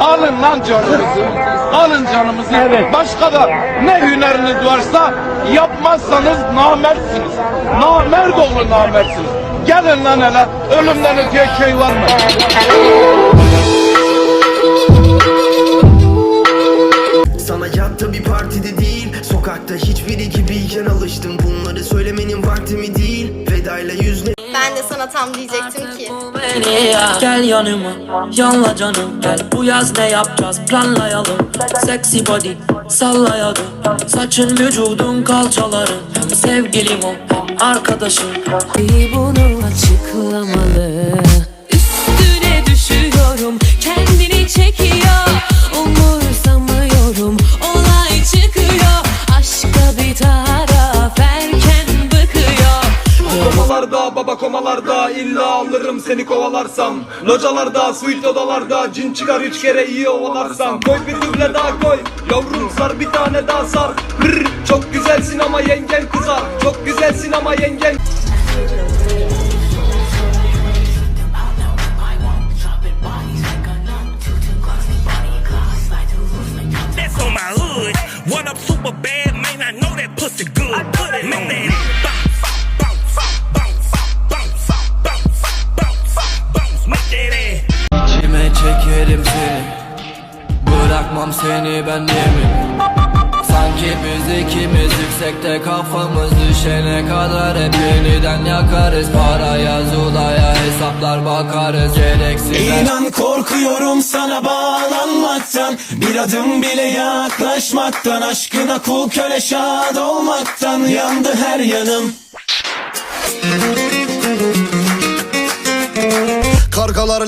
Alın lan canımızı. Alın canımızı. Başka da ne hüneriniz varsa yapmazsanız namertsiniz. Namert olun namertsiniz. Gelin lan hele. Ölümden öteye şey var mı? Sana yatta bir partide değil Sokakta hiçbiri gibiyken alıştım Bunları söylemenin vakti mi değil Vedayla yüzle Ben de sana tam diyecektim ki. Gel yanıma yanla canım. Gel Bu yaz ne yapacağız? Planlayalım. Sexy body sallayalım Saçın vücudun kalçaların. Hem sevgilim ol hem arkadaşım İyi bunu açıklamalı. Üstüne düşüyorum kendini çekiyor. Umursamıyorum olay çıkıyor. Aşka bir taraf Komalarda baba komalarda illa alırım seni kovalarsam Localarda suite odalarda cin çıkar üç kere iyi ovalarsam Koy bir duble daha koy yavrum sar bir tane daha sar Hırr, Çok güzelsin ama yengen kızar Çok güzelsin ama yengen That's on my hood. What up, super bad? Man, I know that pussy good. Make that Bırakmam seni ben yemin. Sanki biz ikimiz yüksekte kafamız düşene kadar Hep yeniden yakarız. Paraya zulaya hesaplar bakarız. Gereksiz her İnan korkuyorum sana bağlanmaktan. Bir adım bile yaklaşmaktan. Aşkına kul köle şad olmaktan. Yandı her yanım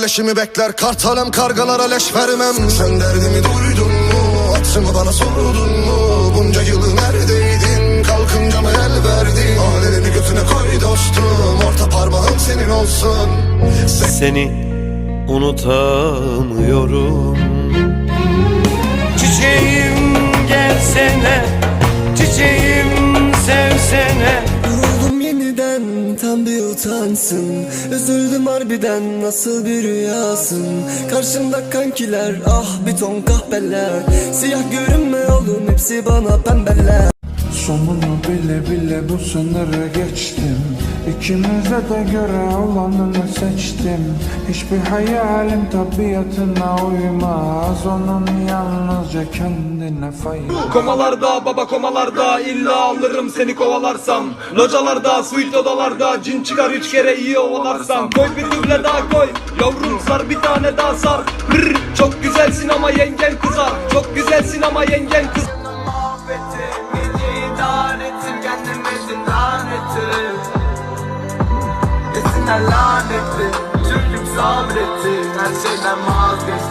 leşimi bekler. Kartalım kargalara leş vermem. Sen derdimi duydun mu? Atsımı bana sordun mu? Bunca yılı neredeydin? Kalkınca mı el verdin? Alevimi götüne koy dostum. Orta parmağım senin olsun. Sen Seni unutamıyorum. Çiçeğim gelsene. Çiçeğim sevsene utansın Üzüldüm harbiden nasıl bir rüyasın? Karşımda kankiler ah bir ton kahpeler. Siyah görünme oğlum hepsi bana pembeler Sonunu bile bile bu sınırı geçtim. İkimize de göre olanını seçtim. Hiçbir hayalim tabiatına uymaz Onun yalnızca kendine fayda. Komalarda baba komalarda illa alırım seni kovalarsam. Localarda suite odalarda cin çıkar üç kere iyi ovalarsam. Koy bir duble daha koy yavrum sar bir tane daha sar. Hırr, Çok güzelsin ama yengen kızar. Çok güzelsin ama yengen kız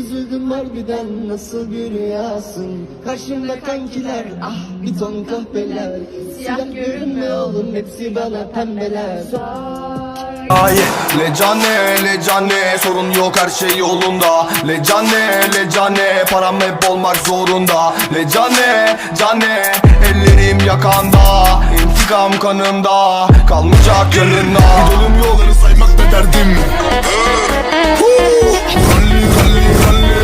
Üzüldüm harbiden nasıl bir rüyasın? Karşımda kankiler ah bir ton kahpeler. Siyah görünme oğlum hepsi bana pembeler. Ay le cane le cane Sorun yok her şey yolunda. Le cane le cane Param hep olmak zorunda. Le cane cane Ellerim yakanda İntikam kanımda Kalmayacak yanında İdolüm yolları saymakta derdim! Rally rally rally.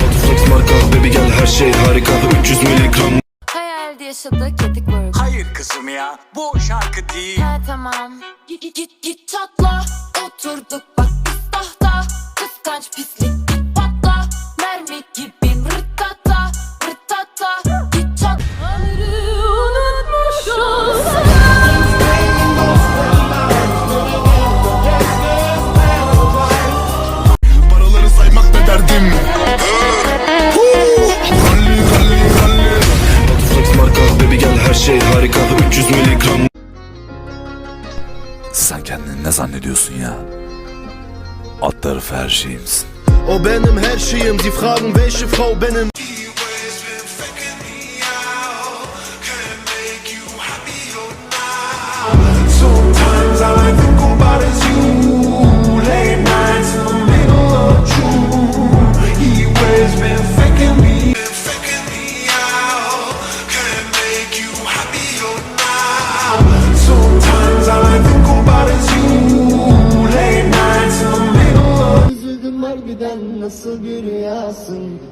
Butterflex marka baby gel her şey harika. 300 miligram. Hayalde yaşadık yedik burger Hayır kızım ya. Bu şarkı değil. Ha tamam. Git git git çatla. Oturduk bak biz tahta Kıskanç pislik Ne zannediyorsun ya? Alt tarafı her şeyimsin O benim her şeyim Die fragen welche benim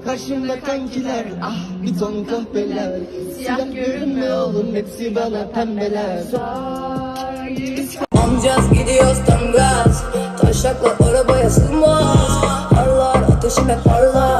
Karşımda kankiler ah bir ton kahpeler Siyah görünme oğlum hepsi bana pembeler. Amcaz gidiyoruz tam gaz Taşakla arabaya sığmaz. Parlar ateşime parla Bazen kaşık insanlar